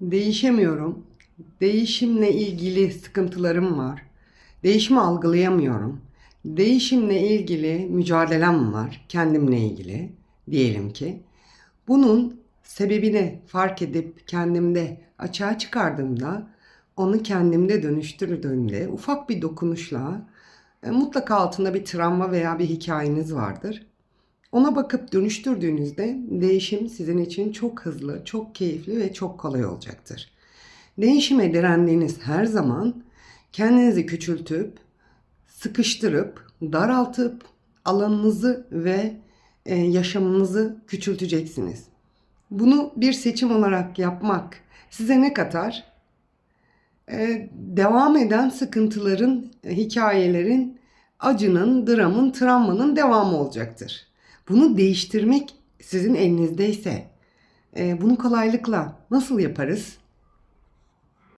Değişemiyorum. Değişimle ilgili sıkıntılarım var. Değişimi algılayamıyorum. Değişimle ilgili mücadelem var. Kendimle ilgili diyelim ki. Bunun sebebini fark edip kendimde açığa çıkardığımda onu kendimde dönüştürdüğümde ufak bir dokunuşla e, mutlaka altında bir travma veya bir hikayeniz vardır. Ona bakıp dönüştürdüğünüzde değişim sizin için çok hızlı, çok keyifli ve çok kolay olacaktır. Değişime direndiğiniz her zaman kendinizi küçültüp, sıkıştırıp, daraltıp alanınızı ve e, yaşamınızı küçülteceksiniz. Bunu bir seçim olarak yapmak size ne katar? E, devam eden sıkıntıların, hikayelerin, acının, dramın, travmanın devamı olacaktır. Bunu değiştirmek sizin elinizdeyse e, bunu kolaylıkla nasıl yaparız?